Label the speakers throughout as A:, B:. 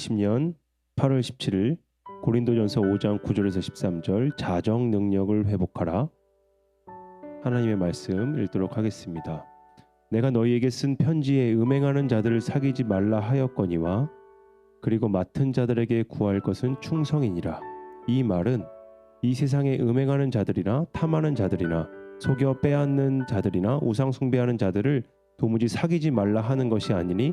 A: 2020년 8월 17일 고린도전서 5장 9절에서 13절 자정 능력을 회복하라 하나님의 말씀 읽도록 하겠습니다. 내가 너희에게 쓴 편지에 음행하는 자들을 사귀지 말라 하였거니와 그리고 맡은 자들에게 구할 것은 충성이니라. 이 말은 이 세상에 음행하는 자들이나 탐하는 자들이나 속여 빼앗는 자들이나 우상 숭배하는 자들을 도무지 사귀지 말라 하는 것이 아니니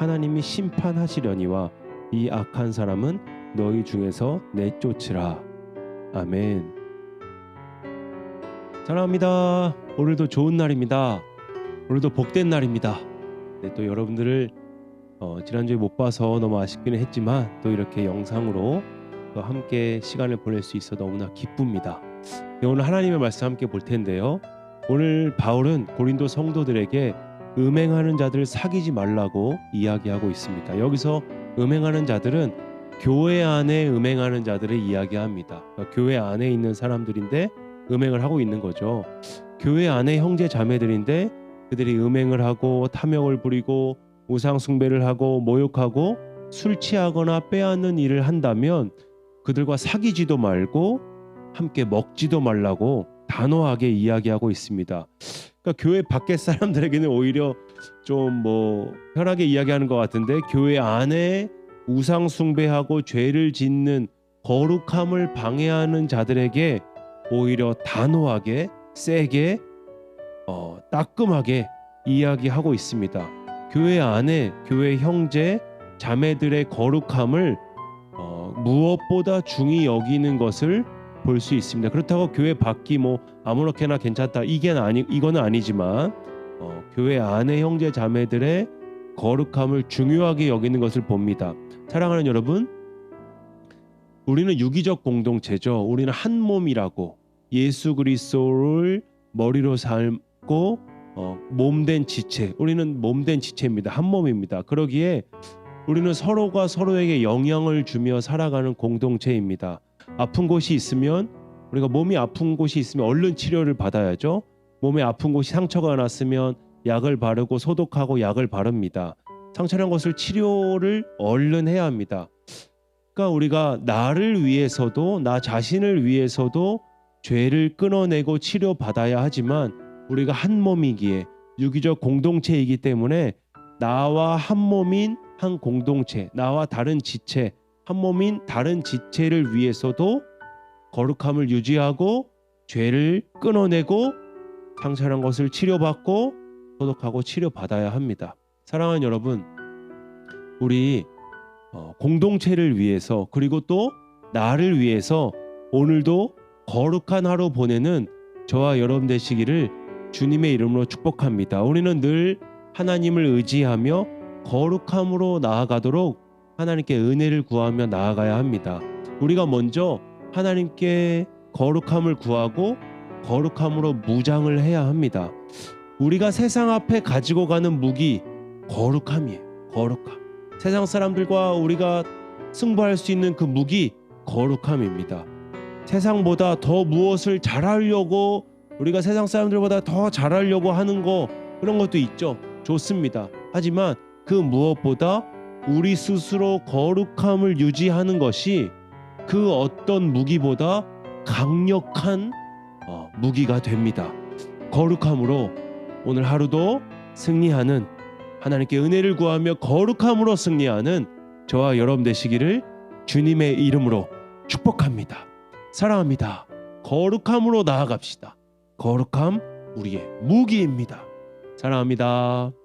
A: 하나님이 심판하시려니와 이 악한 사람은 너희 중에서 내쫓으라. 아멘. 사랑합니다. 오늘도 좋은 날입니다. 오늘도 복된 날입니다. 네, 또 여러분들을 어, 지난주에 못 봐서 너무 아쉽기는 했지만 또 이렇게 영상으로 또 함께 시간을 보낼 수 있어 너무나 기쁩니다. 네, 오늘 하나님의 말씀 함께 볼 텐데요. 오늘 바울은 고린도 성도들에게 음행하는 자들 사귀지 말라고 이야기하고 있습니다. 여기서 음행하는 자들은 교회 안에 음행하는 자들을 이야기합니다. 그러니까 교회 안에 있는 사람들인데 음행을 하고 있는 거죠. 교회 안에 형제 자매들인데 그들이 음행을 하고 탐욕을 부리고 우상 숭배를 하고 모욕하고 술 취하거나 빼앗는 일을 한다면 그들과 사귀지도 말고 함께 먹지도 말라고 단호하게 이야기하고 있습니다. 그러니까 교회 밖의 사람들에게는 오히려 좀 뭐 편하게 이야기하는 것 같은데 교회 안에 우상 숭배하고 죄를 짓는 거룩함을 방해하는 자들에게 오히려 단호하게 세게 어, 따끔하게 이야기하고 있습니다. 교회 안에 교회 형제 자매들의 거룩함을 어, 무엇보다 중히 여기는 것을 볼 수 있습니다. 그렇다고 교회 밖이 뭐 아무렇게나 괜찮다 이게 아니 이거는 아니지만 어, 교회 안의 형제 자매들의 거룩함을 중요하게 여기는 것을 봅니다. 사랑하는 여러분, 우리는 유기적 공동체죠. 우리는 한 몸이라고 예수 그리스도를 머리로 삼고 어, 몸된 지체. 우리는 몸된 지체입니다. 한 몸입니다. 그러기에 우리는 서로가 서로에게 영향을 주며 살아가는 공동체입니다. 아픈 곳이 있으면 우리가 몸이 아픈 곳이 있으면 얼른 치료를 받아야죠. 몸에 아픈 곳이 상처가 났으면 약을 바르고 소독하고 약을 바릅니다. 상처난 것을 치료를 얼른 해야 합니다. 그러니까 우리가 나를 위해서도 나 자신을 위해서도 죄를 끊어내고 치료받아야 하지만 우리가 한 몸이기에 유기적 공동체이기 때문에 나와 한 몸인 한 공동체, 나와 다른 지체, 한 몸인 다른 지체를 위해서도 거룩함을 유지하고 죄를 끊어내고 상처난 것을 치료받고 소독하고 치료받아야 합니다. 사랑하는 여러분, 우리 어, 공동체를 위해서 그리고 또 나를 위해서 오늘도 거룩한 하루 보내는 저와 여러분 되시기를 주님의 이름으로 축복합니다. 우리는 늘 하나님을 의지하며 거룩함으로 나아가도록 하나님께 은혜를 구하며 나아가야 합니다. 우리가 먼저 하나님께 거룩함을 구하고 거룩함으로 무장을 해야 합니다. 우리가 세상 앞에 가지고 가는 무기 거룩함이에요. 거룩함. 세상 사람들과 우리가 승부할 수 있는 그 무기 거룩함입니다. 세상보다 더 무엇을 잘하려고 우리가 세상 사람들보다 더 잘하려고 하는 거 그런 것도 있죠. 좋습니다. 하지만 그 무엇보다 우리 스스로 거룩함을 유지하는 것이 그 어떤 무기보다 강력한 어, 무기가 됩니다. 거룩함으로 오늘 하루도 승리하는 하나님께 은혜를 구하며 거룩함으로 승리하는 저와 여러분 되시기를 주님의 이름으로 축복합니다. 사랑합니다. 거룩함으로 나아갑시다. 거룩함 우리의 무기입니다. 사랑합니다.